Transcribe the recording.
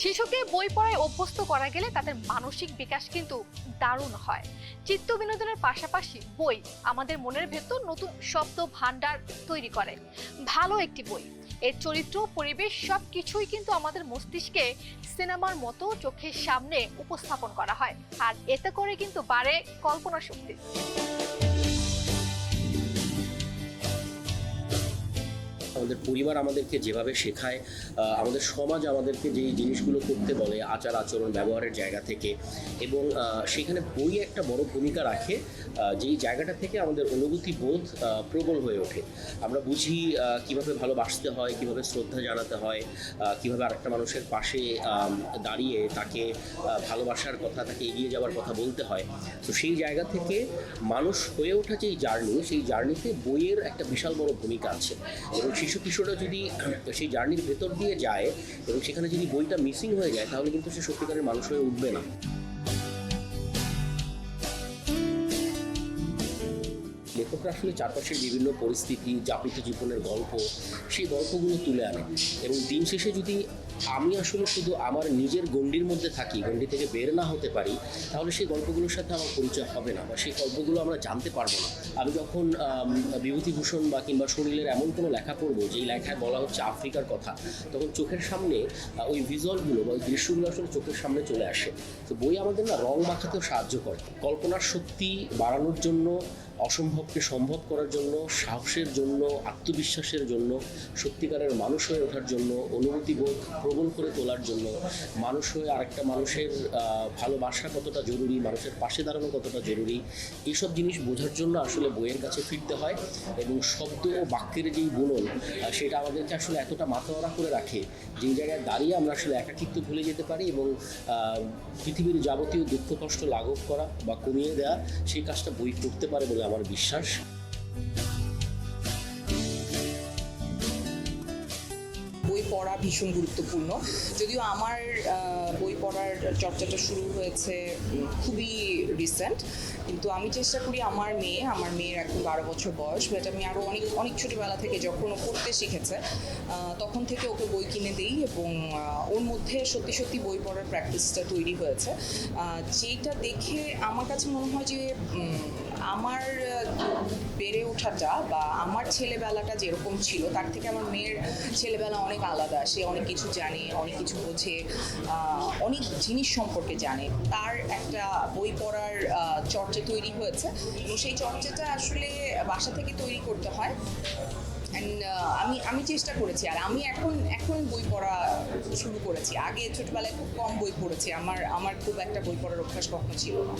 শিশুকে বই পড়ায় অভ্যস্ত করা গেলে তাদের মানসিক বিকাশ কিন্তু দারুণ হয়। চিত্ত বিনোদনের পাশাপাশি বই আমাদের মনের ভেতর নতুন শব্দ ভান্ডার তৈরি করে। ভালো একটি বই। এর চরিত্র, পরিবেশ সব কিছুই কিন্তু আমাদের মস্তিষ্কে সিনেমার মতো চোখের সামনে উপস্থাপন করা হয়। আর এতে করে কিন্তু বাড়ে কল্পনা শক্তি আমাদের পরিবার আমাদেরকে যেভাবে শেখায় আমাদের সমাজ আমাদেরকে যেই জিনিসগুলো করতে বলে, আচার আচরণ, ব্যবহারের জায়গা থেকে এবং সেখানে বই একটা বড় ভূমিকা রাখে যেই জায়গাটা থেকে আমাদের অনুভূতি বোধ প্রবল হয়ে ওঠে। আমরা বুঝি কীভাবে ভালোবাসতে হয়, কীভাবে শ্রদ্ধা জানাতে হয় কীভাবে আরেকটা মানুষের পাশে দাঁড়িয়ে তাকে ভালোবাসার কথা, তাকে এগিয়ে যাওয়ার কথা বলতে হয়। তো সেই জায়গা থেকে মানুষ হয়ে ওঠা যেই জার্নি, সেই জার্নিতে বইয়ের একটা বিশাল বড় ভূমিকা আছে। এবং শিশু কিশোররা যদি সেই জার্নির ভেতর দিয়ে যায় এবং সেখানে যদি বইটা মিসিং হয়ে যায়, তাহলে কিন্তু সে সত্যিকারের মানুষ হয়ে উঠবে না। লেখকরা আসলে চারপাশের বিভিন্ন পরিস্থিতি, যাপিত জীবনের গল্প, সেই গল্পগুলো তুলে আনে এবং দিন শেষে যদি আমি আসলে শুধু আমার নিজের গণ্ডির মধ্যে থাকি, গণ্ডি থেকে বের না হতে পারি, তাহলে সেই গল্পগুলোর সাথে আমার পরিচয় হবে না বা সেই গল্পগুলো আমরা জানতে পারব না। আমি যখন বিভূতিভূষণ বা কিংবা সুনীলের এমন কোনো লেখা পড়ব, যেই লেখায় বলা হচ্ছে আফ্রিকার কথা, তখন চোখের সামনে ওই ভিজুয়ালগুলো বা ওই দৃশ্যগুলো আসলে চোখের সামনে চলে আসে। তো বই আমাদের না রং মাখাতেও সাহায্য করে। কল্পনার শক্তি বাড়ানোর জন্য অসম্ভবকে সম্ভব করার জন্য, সাহসের জন্য, আত্মবিশ্বাসের জন্য, সত্যিকারের মানুষ হয়ে ওঠার জন্য, অনুভূতিবোধ প্রবল করে তোলার জন্য, মানুষ হয়ে আরেকটা মানুষের ভালোবাসা কতটা জরুরি, মানুষের পাশে দাঁড়ানো কতটা জরুরি এইসব জিনিস বোঝার জন্য আসলে বইয়ের কাছে ফিরতে হয় এবং শব্দ ও বাক্যের যেই বুনন সেটা আমাদেরকে আসলে এতটা মাথাওয়ারা করে রাখে, যেই জায়গায় দাঁড়িয়ে আমরা আসলে একাকিত্ব ভুলে যেতে পারি এবং পৃথিবীর যাবতীয় দুঃখ কষ্ট লাঘব করা বা কমিয়ে দেওয়া সেই কাজটা বই করতে পারে বলে আমার বিশ্বাস। বই পড়া ভীষণ গুরুত্বপূর্ণ। যদিও আমার বই পড়ার চর্চাটা শুরু হয়েছে খুবই রিসেন্ট কিন্তু আমি চেষ্টা করি আমার মেয়ে, আমার মেয়ের এখন বারো বছর বয়স বাট আমি আরও অনেক অনেক ছোটোবেলা থেকে যখন ও পড়তে শিখেছে তখন থেকে ওকে বই কিনে দিই এবং ওর মধ্যে সত্যি সত্যি বই পড়ার প্র্যাকটিসটা তৈরি হয়েছে। যেটা দেখে আমার কাছে মনে হয় যে আমার বেড়ে ওঠাটা বা আমার ছেলেবেলাটা যেরকম ছিল, তার থেকে আমার মেয়ের ছেলেবেলা অনেক আলাদা। সে অনেক কিছু জানে, অনেক কিছু বোঝে অনেক জিনিস সম্পর্কে জানে। তার একটা বই পড়ার চর্চা তৈরি হয়েছে। এবং সেই চর্চাটা আসলে বাসা থেকে তৈরি করতে হয়। অ্যান্ড আমি আমি চেষ্টা করেছি। আর আমি এখন এখন বই পড়া শুরু করেছি। আগে ছোটবেলায় খুব কম বই পড়েছি। আমার আমার খুব একটা বই পড়ার অভ্যাস কখনো ছিল না।